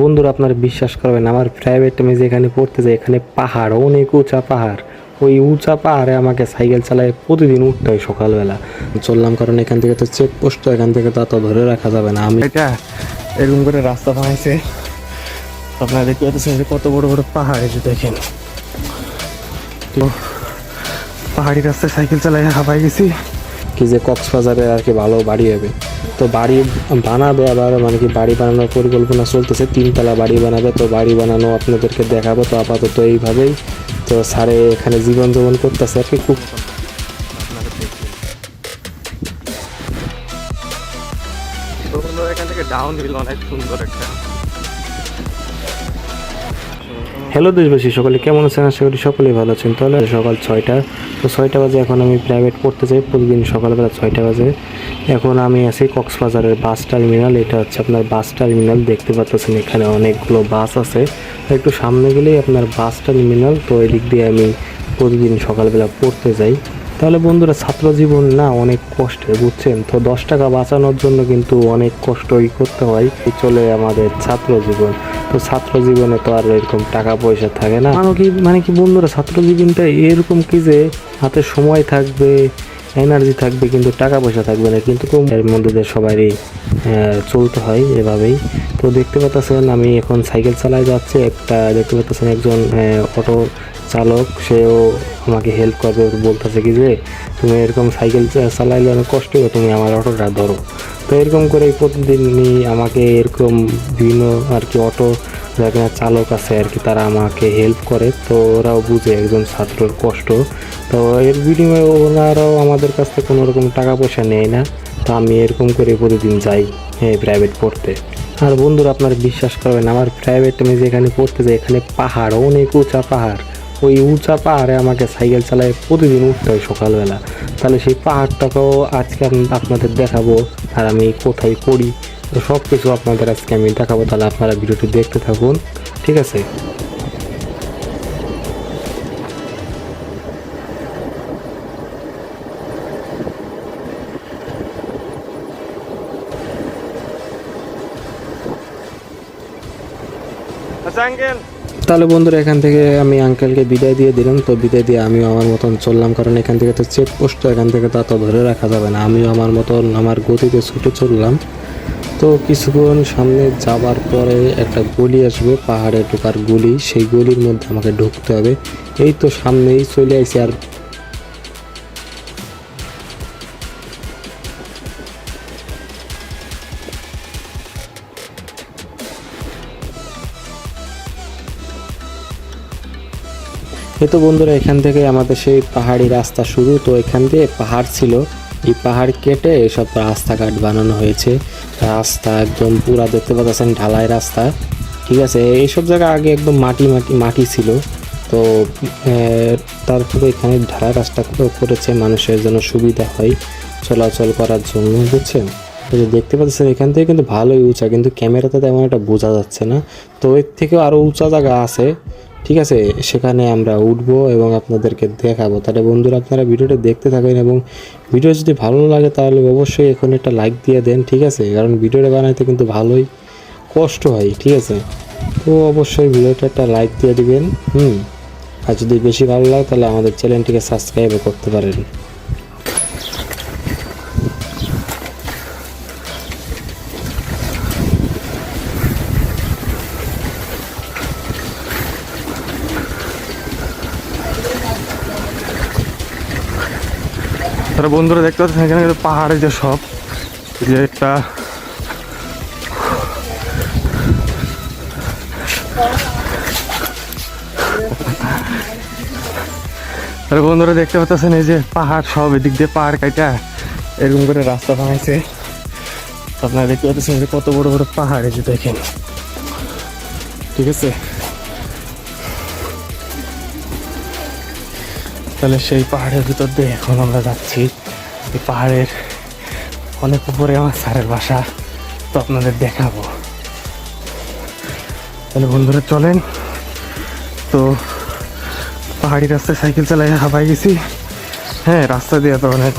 বন্ধুরা, আপনারা বিশ্বাস করবেন, আমার প্রাইভেট আমি যেখানে পড়তে যাই, এখানে পাহাড়, অনেক উঁচা পাহাড়। ওই উঁচা পাহাড়ে আমাকে সাইকেল চালায় প্রতিদিন উঠতে হয় সকালবেলা। চললাম, কারণ এখান থেকে তো চেক পোস্ট তো এখান থেকে তো অত ধরে রাখা যাবে না। আমি এটা এরকম করে রাস্তা বানাইছে। আপনারা দেখতে পাচ্ছেন যে কত বড় বড় পাহাড়, এই যে দেখেন। তো পাহাড়ি রাস্তায় সাইকেল চালাই হাঁপাই গেছি। কি যে কক্সবাজারে আর কি ভালো বাড়ি হবে। তো বাড়ি বানাবে আবার মানে কি বাড়ি বানানোর পরিকল্পনা চলতেছে, তিনতলা বাড়ি বানাবে, তো বাড়ি বানানো আপনাদেরকে দেখাবো, তো আপাতত এইভাবেই। তো স্যারে এখানে জীবন যাপন করতেছে আর কি, খুব এখান থেকে ডাউন হিল অনেক সুন্দর একটা হ্যালো দেশবাসী, সকলে কেমন আছেন? আশা করি সকলেই ভালো আছেন। তাহলে সকাল ছয়টা। তো ছয়টা বাজে এখন আমি প্রাইভেট পড়তে যাই। প্রতিদিন সকালবেলা ছয়টা বাজে। এখন আমি আছি কক্সবাজারের বাস টার্মিনাল। এটা হচ্ছে আপনার বাস টার্মিনাল। দেখতে পাচ্ছেন এখানে অনেকগুলো বাস আছে। একটু সামনে গেলেই আপনার বাস টার্মিনাল। তো এই দিক দিয়ে আমি প্রতিদিন সকালবেলা পড়তে যাই। তাহলে বন্ধুরা ছাত্র জীবন না অনেক কষ্টের, বুঝছেন? তো দশ টাকা বাঁচানোর জন্য কিন্তু অনেক কষ্টই করতে হয়। চলে আমাদের ছাত্র জীবন তো ছাত্র জীবনে তো আর এরকম টাকা পয়সা থাকে না। মানে কি মানে কি বন্ধুরা, ছাত্র জীবনটা এরকম কি যে হাতে সময় থাকবে এনার্জি থাকবে, কিন্তু টাকা পয়সা থাকবে না। কিন্তু বন্ধুদের এর দিয়ে সবারই চলতে হয় এভাবেই। তো দেখতে পাচ্ছেন, আমি এখন সাইকেল চালায় যাচ্ছি। একটা দেখতে পাচ্ছেন একজন অটো চালক, সেও আমাকে হেল্প করবে বলতেছে কি যে, তুমি এরকম সাইকেল চালাইলে অনেক কষ্ট হবে, তুমি আমার অটোটা ধরো। তো এরকম করে প্রতিদিনই আমাকে এরকম বিভিন্ন আর কি অটো যারা চালক আছে আর কি তারা আমাকে হেল্প করে। তো ওরাও বুঝে একজন ছাত্রর কষ্ট। তো এর বিনিময়ে ওনারাও আমাদের কাছ থেকে কোনো রকম টাকা পয়সা নেয় না। তো আমি এরকম করে প্রতিদিন যাই হ্যাঁ প্রাইভেট পড়তে। আর বন্ধুরা, আপনারা বিশ্বাস করবেন, আমার প্রাইভেট আমি যেখানে পড়তে যাই, এখানে পাহাড়, অনেক উঁচা পাহাড়। ওই উঁচা পাহাড়ে আমাকে সাইকেল চালায় প্রতিদিন উঠতে হয় সকালবেলা। তাহলে সেই পাহাড়টাকেও আজকে আমি আপনাদের দেখাবো আর আমি কোথায় পড়ি। তো সব কিছু আপনাদের আজকে আমি দেখাবো, তাহলে আপনারা ভিডিওটি দেখতে থাকুন। ঠিক আছে? আচ্ছা আঙ্কেল। তাহলে বন্ধুরা, এখান থেকে আমি আঙ্কেলকে বিদায় দিয়ে দিলাম। তো বিদায় দিয়ে আমিও আমার মতন চললাম, কারণ এখান থেকে তো চেক পোস্ট এখান থেকে তা তো ধরে রাখা যাবে না। আমিও আমার মতন আমার গতিতে ছুটে চললাম। তো কিছুক্ষণ সামনে যাবার পরে একটা গলি আসবে, পাহাড়ে ঢোকার গলি। সেই গলির মধ্যে আমাকে ঢুকতে হবে। এই তো সামনেই চলে আসি আর এই তো বন্ধুরা, এখান থেকে আমাদের সেই পাহাড়ি রাস্তা শুরু। তো এখান দিয়ে পাহাড় ছিল। এই পাহাড় কেটে এসব রাস্তাঘাট বানানো হয়েছে। রাস্তা একদম পুরা দেখতে পাচ্ছেন, ঢালাই রাস্তা। ঠিক আছে এইসব জায়গা আগে একদম মাটি মাটি মাটি ছিল। তো তারপরে এখানে ঢালাই রাস্তা করেছে মানুষের জন্য সুবিধা হয় চলাচল করার জন্য, বুঝছেন? যে দেখতে পাচ্ছেন, এখান থেকে কিন্তু ভালোই উঁচা, কিন্তু ক্যামেরাতে তেমন একটা বোঝা যাচ্ছে না। তো এর থেকেও আরও উঁচা জায়গা আছে। ঠিক আছে, সেখানে আমরা উঠব এবং আপনাদেরকে দেখাবো। তাহলে বন্ধুরা, আপনারা ভিডিওটা দেখতে থাকেন এবং ভিডিও যদি ভালো লাগে তাহলে অবশ্যই এখন একটা লাইক দিয়ে দেন, ঠিক আছে? কারণ ভিডিওটা বানাইতে কিন্তু ভালোই কষ্ট হয়, ঠিক আছে? তো অবশ্যই ভিডিওটা একটা লাইক দিয়ে দিবেন, হুম? আর যদি বেশি ভালো লাগে তাহলে আমাদের চ্যানেলটিকে সাবস্ক্রাইবও করতে পারেন। তারা বন্ধুরা দেখতে পাচ্ছেন, এখানে কিন্তু পাহাড়ে যে সব, যে একটা তারা বন্ধুরা দেখতে পাচ্ছেন, এই যে পাহাড় সব এদিক দিয়ে পাহাড় কাটা এরকম করে রাস্তা বানাইছে। আপনারা দেখতে পাচ্ছেন যে কত বড় বড় পাহাড় এই যে দেখেন। ঠিক আছে? তাহলে সেই পাহাড়ের ভিতর দিয়ে এখন আমরা যাচ্ছি। এই পাহাড়ের অনেক উপরে আমার স্যারের বাসা, তো আপনাদের দেখাবো। তাহলে বন্ধুরা চলেন। তো পাহাড়ি রাস্তায় সাইকেল চালাই হাবাই গেছি। হ্যাঁ রাস্তা দিয়ে তো অনেক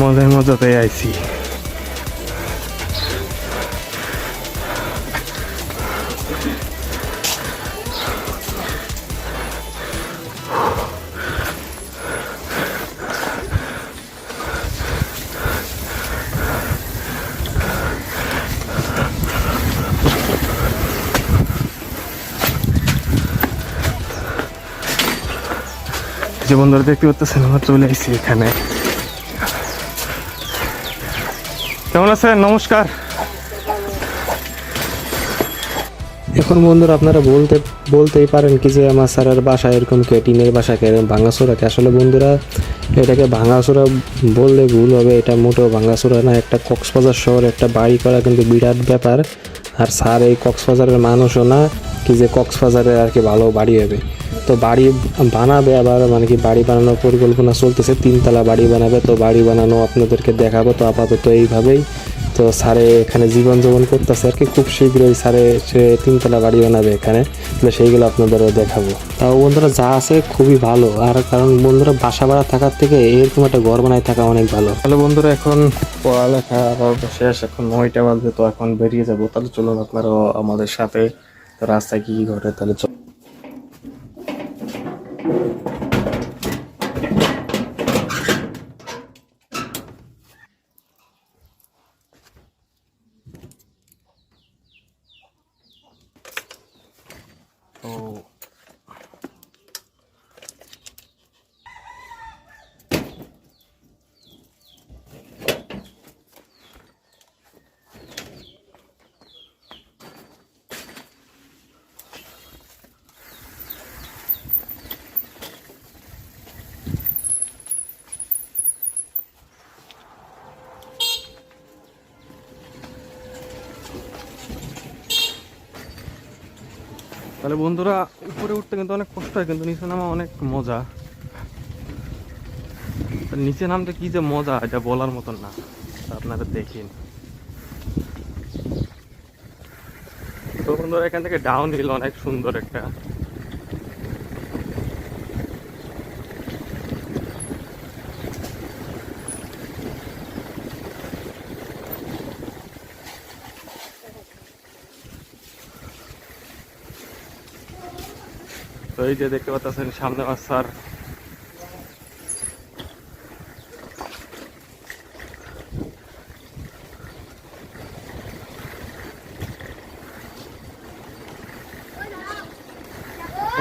মজায় মজাতে আইছি। যে বন্ধুরা দেখতে পাচ্ছেন, আমরা চলে এসেছি এখানে। কেমন আছেন? নমস্কার। এখন বন্ধুরা আপনারা বলতে, বলতেই পারেন কি যে আমার স্যারের বাসা এরকম কে, টিনের বাসা কে ভাঙাচোরাকে আসলে বন্ধুরা, এটাকে ভাঙাচোরা বললে ভুল হবে, এটা মোটেও ভাঙাচোরা না, একটা কক্সবাজার শহর, একটা বাড়ি করা কিন্তু বিরাট ব্যাপার। আর স্যার এই কক্সবাজারের মানুষও না, কি যে কক্সবাজারে আর কি ভালো বাড়ি হবে। তো বাড়ি বানাবে আবার মানে কি বাড়ি বানানোর পরিকল্পনা চলতেছে, তিনতলা বাড়ি বানাবে, তো বাড়ি বানানো আপনাদেরকে দেখাবো, তো আপাতত এইভাবেই। তো স্যারে এখানে জীবন যাপন করতেছে আর কি, খুব শীঘ্রই স্যারে সে তিনতলা বাড়ি বানাবে এখানে, তাহলে সেইগুলো আপনাদেরও দেখাবো। তাও বন্ধুরা যা আছে খুবই ভালো, আর কারণ বন্ধুরা বাসা ভাড়া থাকার থেকে এরকম একটা ঘর বানায় থাকা অনেক ভালো। তাহলে বন্ধুরা এখন পড়ালেখা শেষ, এখন নয়টা বাজবে তো এখন বেরিয়ে যাব, তাহলে চলুন আপনারাও আমাদের সাথে রাস্তায় কী কি ঘটে, তাহলে চল তাহলে বন্ধুরা, উপরে উঠতে কিন্তু অনেক কষ্ট হয়, কিন্তু নিচে নামা অনেক মজা। নিচে নামতে কি যে মজা, এটা বলার মতন না। আপনারা দেখেন। তো বন্ধুরা, এখান থেকে ডাউন হিল অনেক সুন্দর একটা এই যে দেখতে পাচ্ছেন সামনে আমার স্যার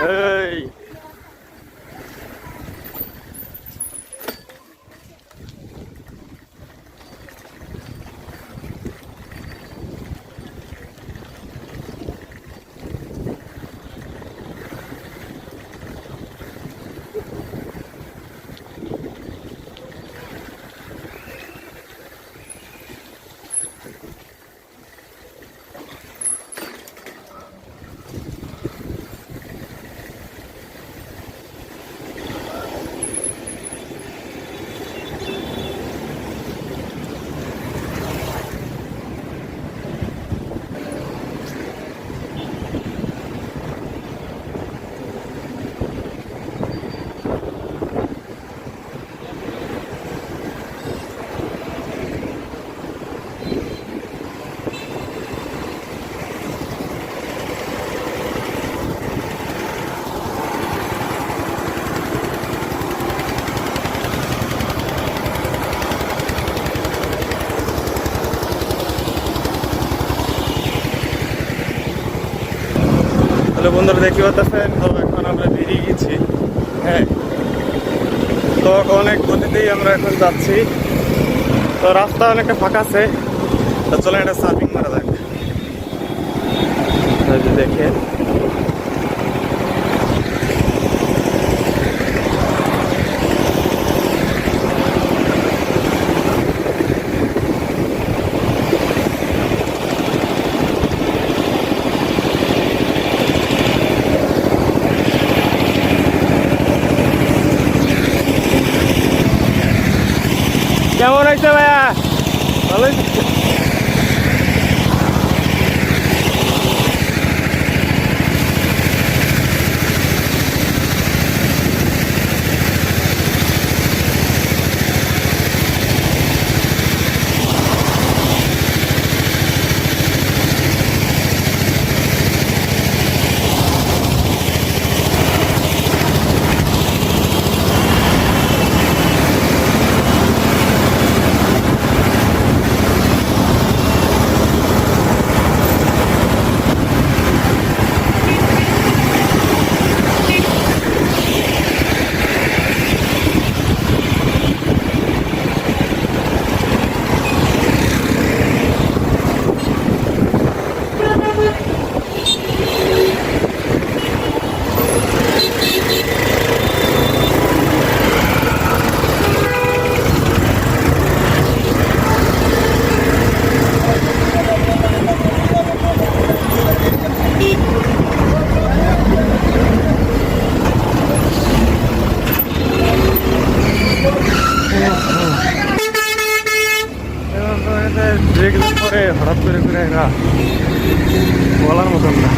এই তাহলে বন্ধুরা, দেখতে পাচ্ছেন? তো এখন আমরা বেরিয়ে গেছি। হ্যাঁ। তো অনেক গতিতেই আমরা এখন যাচ্ছি। তো রাস্তা অনেকটা ফাঁকা আছে। তো চলে একটা সার্ফিং মারা যাক। দেখেন। হঠাৎ করে করে এরা বলার মতন না।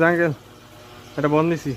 জাঙ্গেল এটা বন্ধ দিছি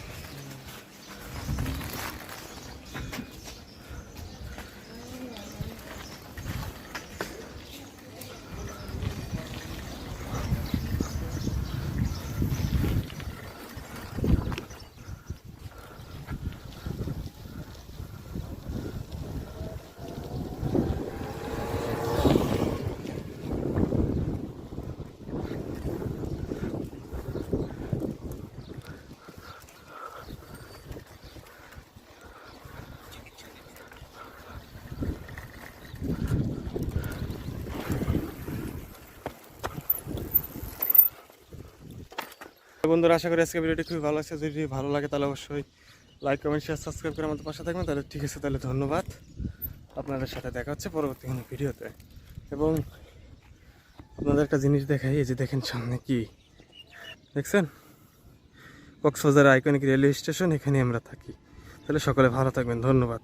বন্ধুরা, আশা করি আজকে ভিডিওটি খুবই ভালো লাগছে। যদি ভালো লাগে, তাহলে অবশ্যই লাইক কমেন্ট শেয়ার সাবস্ক্রাইব করে আমাদের পাশে থাকবেন। তাহলে ঠিক আছে, তাহলে ধন্যবাদ। আপনাদের সাথে দেখা হচ্ছে পরবর্তী কোনো ভিডিওতে। এবং আপনাদের একটা জিনিস দেখাই, এই যে দেখেন সামনে কি? দেখছেন? কক্সবাজার আইকনিক রেলওয়ে স্টেশন এখানে আমরা থাকি। তাহলে সকলে ভালো থাকবেন। ধন্যবাদ।